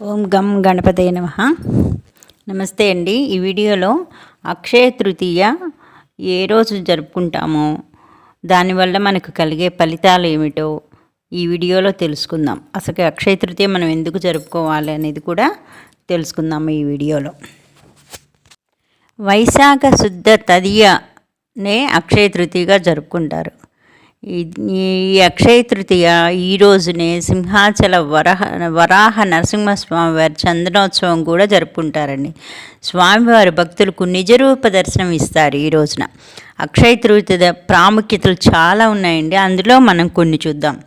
ఓం గం గణపతే నమ. నమస్తే అండి. ఈ వీడియోలో అక్షయ తృతీయ ఏ రోజు జరుపుకుంటామో దానివల్ల మనకు కలిగే ఫలితాలు ఏమిటో ఈ వీడియోలో తెలుసుకుందాం. అసలు అక్షయ తృతీయ మనం ఎందుకు జరుపుకోవాలి అనేది కూడా తెలుసుకుందాం ఈ వీడియోలో. వైశాఖ శుద్ధ తదియనే అక్షయ తృతీయగా జరుపుకుంటారు. ఈ అక్షయ తృతీయ ఈ రోజునే సింహాచల వరహ వరాహ నరసింహస్వామి వారి చందనోత్సవం కూడా జరుపుకుంటారండి. స్వామివారి భక్తులకు నిజరూప దర్శనం ఇస్తారు ఈ రోజున. అక్షయ తృతీయ ప్రాముఖ్యతలు చాలా ఉన్నాయండి. అందులో మనం కొన్ని చూద్దాం.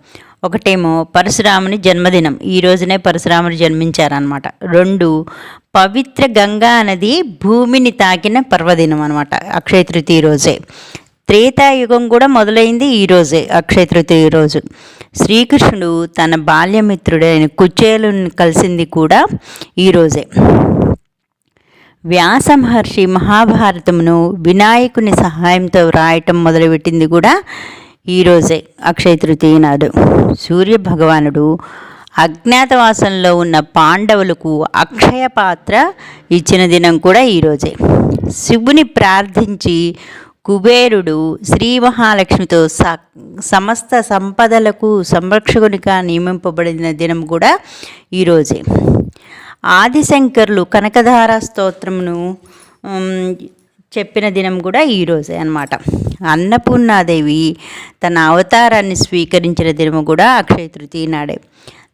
ఒకటేమో పరశురాముని జన్మదినం. ఈ రోజునే పరశురాముడు జన్మించారనమాట రెండు పవిత్ర గంగా నది భూమిని తాకిన పర్వదినం అనమాట అక్షయ తృతీయ రోజే. త్రేతాయుగం కూడా మొదలైంది ఈరోజే అక్షయ తృతీయ రోజు. శ్రీకృష్ణుడు తన బాల్యమిత్రుడైన కుచేలుని కలిసింది కూడా ఈరోజే వ్యాస మహర్షి మహాభారతమును వినాయకుని సహాయంతో వ్రాయటం మొదలుపెట్టింది కూడా ఈరోజే అక్షయ తృతీయ నాడు. సూర్య భగవానుడు అజ్ఞాతవాసంలో ఉన్న పాండవులకు అక్షయ పాత్ర ఇచ్చిన దినం కూడా ఈరోజే శివుని ప్రార్థించి కుబేరుడు శ్రీ మహాలక్ష్మితో స సమస్త సంపదలకు సంరక్షకునిగా నియమింపబడిన దినం కూడా ఈరోజే ఆదిశంకర్లు కనకధార స్తోత్రమును చెప్పిన దినం కూడా ఈరోజే అనమాట అన్నపూర్ణాదేవి తన అవతారాన్ని స్వీకరించిన దినము కూడా అక్షయ తృతీయ నాడే.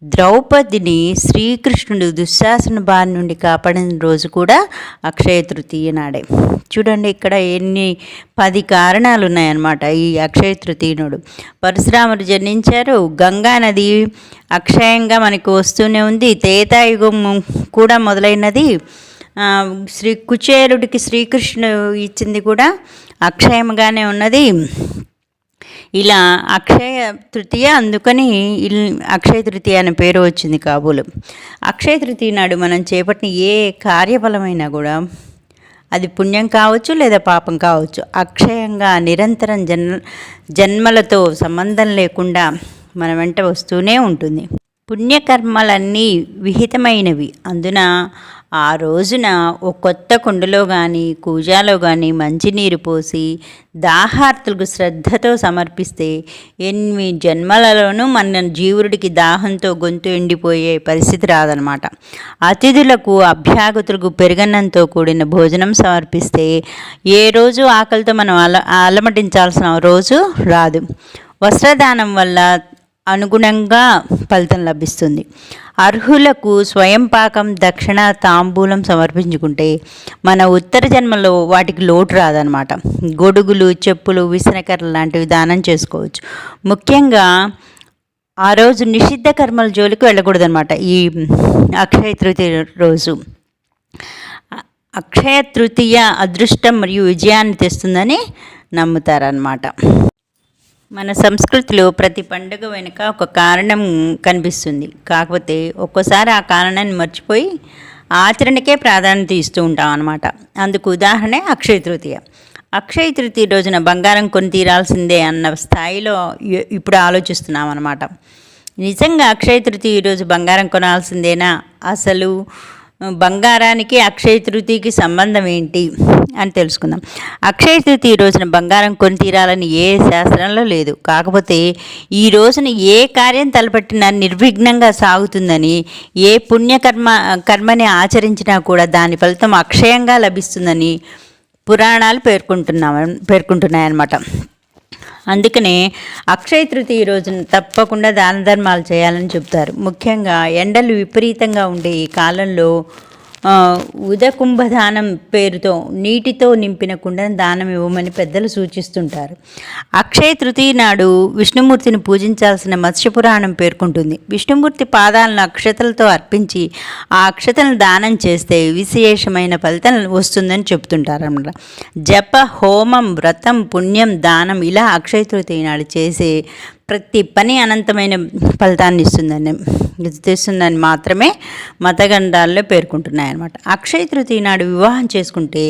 ద్రౌపదిని శ్రీకృష్ణుడు దుశ్శాసన బారి నుండి కాపాడిన రోజు కూడా అక్షయ తృతీయ నాడే. చూడండి ఇక్కడ ఎన్ని పది కారణాలు ఉన్నాయన్నమాట ఈ అక్షయ తృతీయునుడు పరశురాముడు జన్మించారు గంగా నది అక్షయంగా మనకు వస్తూనే ఉంది త్రేతాయుగం కూడా మొదలైనది. శ్రీ కుచేరుడికి శ్రీకృష్ణుడు ఇచ్చింది కూడా అక్షయంగానే ఉన్నది. ఇలా అక్షయ తృతీయ అందుకని అక్షయ తృతీయ అనే పేరు వచ్చింది కాబోలు. అక్షయ తృతీయ నాడు మనం చేపట్టిన ఏ కార్యఫలమైనా కూడా అది పుణ్యం కావచ్చు లేదా పాపం కావచ్చు అక్షయంగా నిరంతరం జన్మ జన్మలతో సంబంధం లేకుండా మన వెంట వస్తూనే ఉంటుంది. పుణ్యకర్మలన్నీ విహితమైనవి. అందున ఆ రోజున ఒక కొత్త కుండలో కానీ కూజాలో కానీ మంచినీరు పోసి దాహార్తులకు శ్రద్ధతో సమర్పిస్తే ఎన్ని జన్మలలోనూ మన జీవుడికి దాహంతో గొంతు ఎండిపోయే పరిస్థితి రాదనమాట అతిథులకు అభ్యాగతులకు పెరగన్నంతో కూడిన భోజనం సమర్పిస్తే ఏ రోజు ఆకలితో మనం అల అలమటించాల్సిన రోజు రాదు. వస్త్రదానం వల్ల అనుగుణంగా ఫలితం లభిస్తుంది. అర్హులకు స్వయం పాకం దక్షిణ తాంబూలం సమర్పించుకుంటే మన ఉత్తర జన్మలో వాటికి లోటు రాదనమాట గొడుగులు చెప్పులు విసనకర్రలు లాంటివి దానం చేసుకోవచ్చు. ముఖ్యంగా ఆ రోజు నిషిద్ధ కర్మల జోలికి వెళ్ళకూడదనమాట ఈ అక్షయ తృతీయ రోజు. అక్షయ తృతీయ అదృష్టం మరియు విజయాన్ని తెస్తుందని నమ్ముతారనమాట మన సంస్కృతిలో ప్రతి పండుగ వెనుక ఒక కారణం కనిపిస్తుంది. కాకపోతే ఒక్కోసారి ఆ కారణాన్ని మర్చిపోయి ఆచరణకే ప్రాధాన్యత ఇస్తూ ఉంటాం అనమాట అందుకు ఉదాహరణ అక్షయ తృతీయ. అక్షయ తృతీయ రోజున బంగారం కొని తీరాల్సిందే అన్న స్థాయిలో ఇప్పుడు ఆలోచిస్తున్నాం అనమాట నిజంగా అక్షయ తృతీయ రోజు బంగారం కొనాల్సిందేనా? అసలు బంగారానికి అక్షయ తృతీయకి సంబంధం ఏంటి అని తెలుసుకుందాం. అక్షయ తృతీయ రోజున బంగారం కొని తీరాలని ఏ శాస్త్రంలో లేదు. కాకపోతే ఈ రోజున ఏ కార్యం తలపెట్టినా నిర్విఘ్నంగా సాగుతుందని ఏ పుణ్యకర్మ కర్మని ఆచరించినా కూడా దాని ఫలితం అక్షయంగా లభిస్తుందని పురాణాలు పేర్కొంటున్నా పేర్కొంటున్నాయన్నమాట. అందుకనే అక్షయ తృతీయ రోజున తప్పకుండా దాన ధర్మాలు చేయాలని చెప్తారు ముఖ్యంగా ఎండలు విపరీతంగా ఉండే ఈ కాలంలో ఉదకుంభదానం పేరుతో నీటితో నింపిన కుండను దానం ఇవ్వమని పెద్దలు సూచిస్తుంటారు. అక్షయ తృతీయ నాడు విష్ణుమూర్తిని పూజించాల్సిన మత్స్యపురాణం పేర్కొంటుంది. విష్ణుమూర్తి పాదాలను అక్షతలతో అర్పించి ఆ అక్షతలను దానం చేస్తే విశేషమైన ఫలితం వస్తుందని చెప్తుంటారు అన్నమాట జప హోమం వ్రతం పుణ్యం దానం ఇలా అక్షయ తృతీయ నాడు చేసే ప్రతి పని అనంతమైన ఫలితాన్ని ఇస్తుందని తెస్తుందని మాత్రమే మతగంధాల్లో పేర్కొంటున్నాయి అనమాట అక్షయ తృతీయ నాడు వివాహం చేసుకుంటే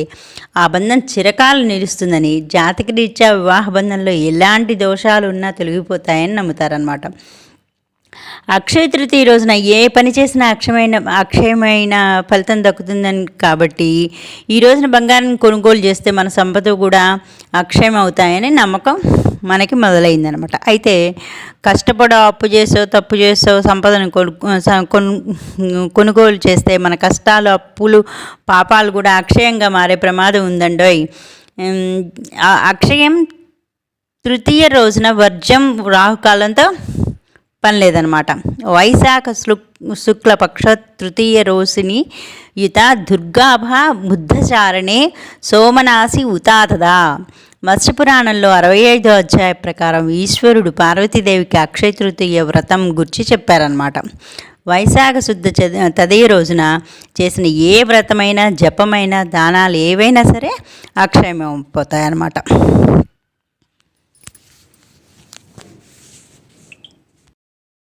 ఆ బంధం చిరకాలు నిలుస్తుందని జాతక రీత్యా వివాహ బంధంలో ఎలాంటి దోషాలు ఉన్నా తొలగిపోతాయని నమ్ముతారనమాట అక్షయ తృతీయ రోజున ఏ పని చేసినా అక్షయమైన అక్షయమైన ఫలితం దక్కుతుందని కాబట్టి ఈ రోజున బంగారం కొనుగోలు చేస్తే మన సంపద కూడా అక్షయం అవుతాయని నమ్మకం మనకి మొదలైందనమాట. అయితే కష్టపడో అప్పు చేసో తప్పు చేసో సంపదను కొనుగోలు చేస్తే మన కష్టాలు అప్పులు పాపాలు కూడా అక్షయంగా మారే ప్రమాదం ఉందండోయ్. అక్షయం తృతీయ రోజున వర్జం రాహుకాలంతో పనిలేదనమాట వైశాఖ శుక్లపక్ష తృతీయ రోజుని యుత దుర్గాభ బుద్ధచారణే సోమనాసి ఉతాతదా. మత్స్యపురాణంలో అరవై ఐదో అధ్యాయ ప్రకారం ఈశ్వరుడు పార్వతీదేవికి అక్షయ తృతీయ వ్రతం గురించి చెప్పారనమాట వైశాఖ శుద్ధ చ- రోజున చేసిన ఏ వ్రతమైనా జపమైనా దానాలు ఏవైనా సరే అక్షయమైపోతాయన్నమాట